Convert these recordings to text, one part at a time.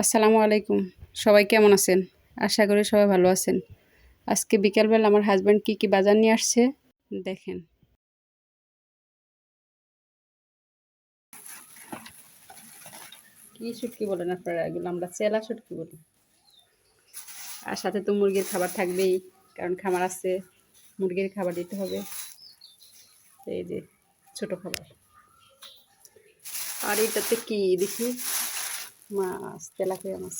আসসালামু আলাইকুম। সবাই কেমন আছেন? আশা করি সবাই ভালো আছেন। আজকে বিকালবেলা আমার হাজব্যান্ড কি কি বাজার নিয়ে আসছে? দেখেন। কি শুটকি বলেন আপনারা? এগুলো আমরা চেলা শুটকি বলি। আর সাথে তো মুরগির খাবার থাকবেই, কারণ খামার আছে, মুরগির খাবার দিতে হবে। এই যে, ছোট খাবার। আর এটাতে কি দেখি? মাছ তেলাপিয়া মাছ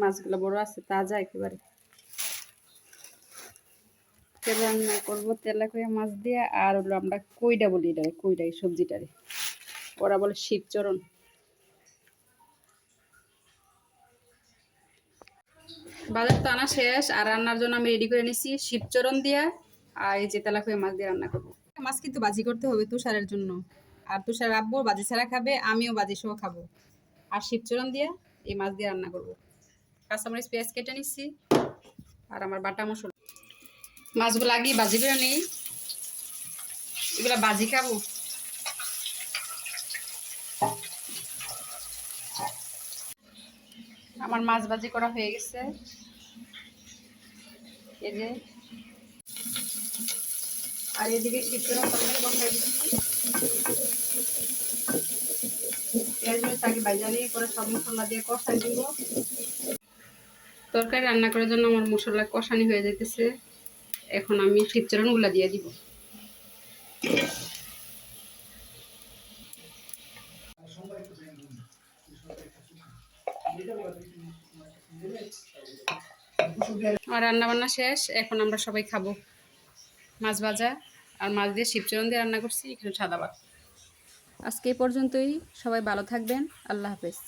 মাছগুলো বড় আছে তাজা একেবারে রান্না করব তেলাপিয়া মাছ দিয়ে আর হলো আমরা কইডা বলি এটা কইডা এই সবজিটারে ওরা বলে শিবচরণ বাজার তো আনা শেষ আর রান্নার জন্য আমি রেডি করে নিছি শিবচরণ দিয়া আর এই যে তেলাপিয়া মাছ দিয়ে রান্না করব মাছ কিন্তু বাজি করতে হবে তুষারের জন্য। আর তুষার আব্বু বাজি ছাড়া খাবে, আমিও বাজি সহ খাব। আর শিবচরণ দিয়ে এই মাছ দিয়ে রান্না করব। কাঁচামরিচ, পেঁয়াজ কেটে নিচ্ছি, আর আমার বাটা মশলা। মাছগুলো আগে বাজি করে নেই। এগুলো বাজি খাব। আমার মাছ বাজি করা হয়ে গেছে। এই যে আর এদিকে শীতের তরকারি বসাই দিচ্ছি। পেঁয়াজ মরিচ আগে ভাজা সব মশলা দিয়ে কষাই দিব। তরকারি রান্না করার জন্য আমার মশলা কষানি হয়ে যেতেছে এখন আমি শীতচরণগুলা দিয়ে দিব। রান্না বান্না শেষ, এখন আমরা সবাই খাব। মাছ ভাজা আর মাছ দিয়ে শিবচরণ দিয়ে রান্না করছি, এখানে সাদা ভাত। আজকে এই পর্যন্তই, সবাই ভালো থাকবেন, আল্লাহ হাফেজ।